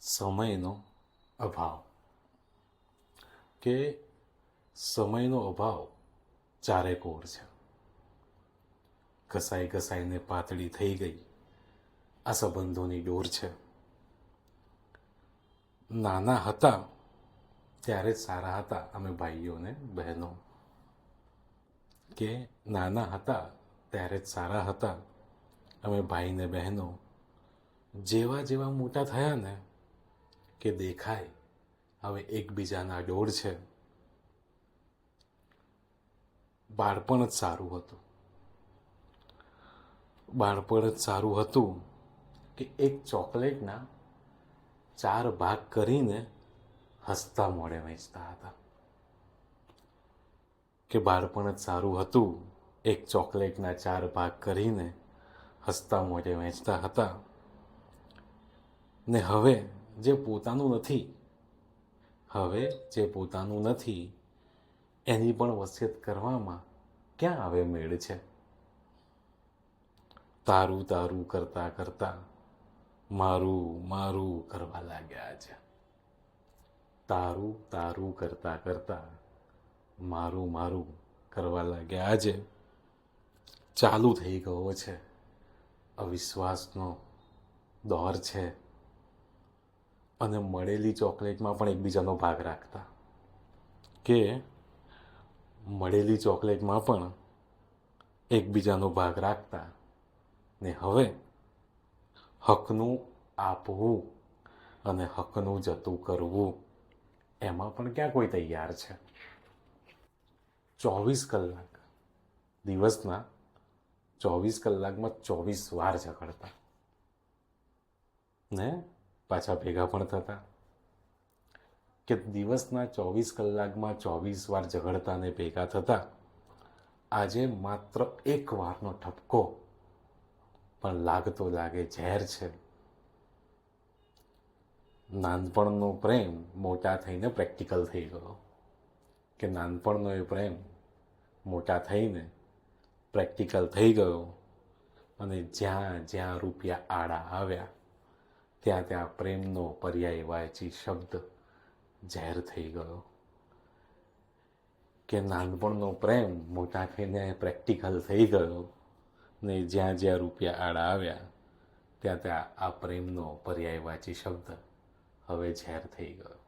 સમયનો અભાવ. કે સમયનો અભાવ ચારે કોર છે. ઘસાઈ ઘસાઈને પાતળી થઈ ગઈ. આ સંબંધોની ડોર છે. નાના હતા ત્યારે જ સારા હતા અમે ભાઈઓ ને બહેનો. કે નાના હતા ત્યારે જ સારા હતા અમે ભાઈ ને બહેનો. જેવા જેવા મોટા થયા ને કે દેખાય. હવે એકબીજાના ડોર છે. બાળપણ જ સારું હતું. બાળપણ જ સારું હતું કે એક ચોકલેટના ચાર ભાગ કરીને હસતા મોડે વેચતા હતા. કે બાળપણ જ સારું હતું એક ચોકલેટના ચાર ભાગ કરીને હસતા મોઢે વેચતા હતા. ને હવે જે પોતાનું નથી. હવે જે પોતાનું નથી, એની પણ વસિયત કરવામાં ક્યાં આવે મેળ છે? તારું તારું કરતા કરતા મારું મારું કરવા લાગ્યા છે. તારું તારું કરતા કરતા મારું મારું કરવા લાગ્યા આજે ચાલુ થઈ ગયો છે. અવિશ્વાસનો દોર છે. અને મળેલી ચોકલેટમાં પણ એકબીજાનો ભાગ રાખતા. કે મળેલી ચોકલેટમાં પણ એકબીજાનો ભાગ રાખતા. ને હવે હકનું આપવું અને હકનું જતું કરવું એમાં પણ ક્યાં કોઈ તૈયાર છે? ચોવીસ કલાક દિવસના ચોવીસ કલાકમાં ચોવીસ વાર ઝઘડતા. ને પાછા ભેગા પણ થતા. કે દિવસના ચોવીસ કલાકમાં ચોવીસ વાર ઝઘડતા ને ભેગા થતા. આજે માત્ર એક વારનો ઠપકો પણ લાગતો લાગે, ઝેર છે. નાનપણનો પ્રેમ મોટા થઈને પ્રેક્ટિકલ થઈ ગયો. કે નાનપણનો એ પ્રેમ મોટા થઈને પ્રેક્ટિકલ થઈ ગયો. અને જ્યાં જ્યાં રૂપિયા આડા આવ્યા ત્યાં ત્યાં પ્રેમનો પર્યાય વાંચી શબ્દ જાહેર થઈ ગયો. કે નાનપણનો પ્રેમ મોટા થઈને પ્રેક્ટિકલ થઈ ગયો ને જ્યાં જ્યાં રૂપિયા આડા આવ્યા, ત્યાં ત્યાં આ પ્રેમનો પર્યાય વાંચી શબ્દ હવે ઝેર થઈ ગયો.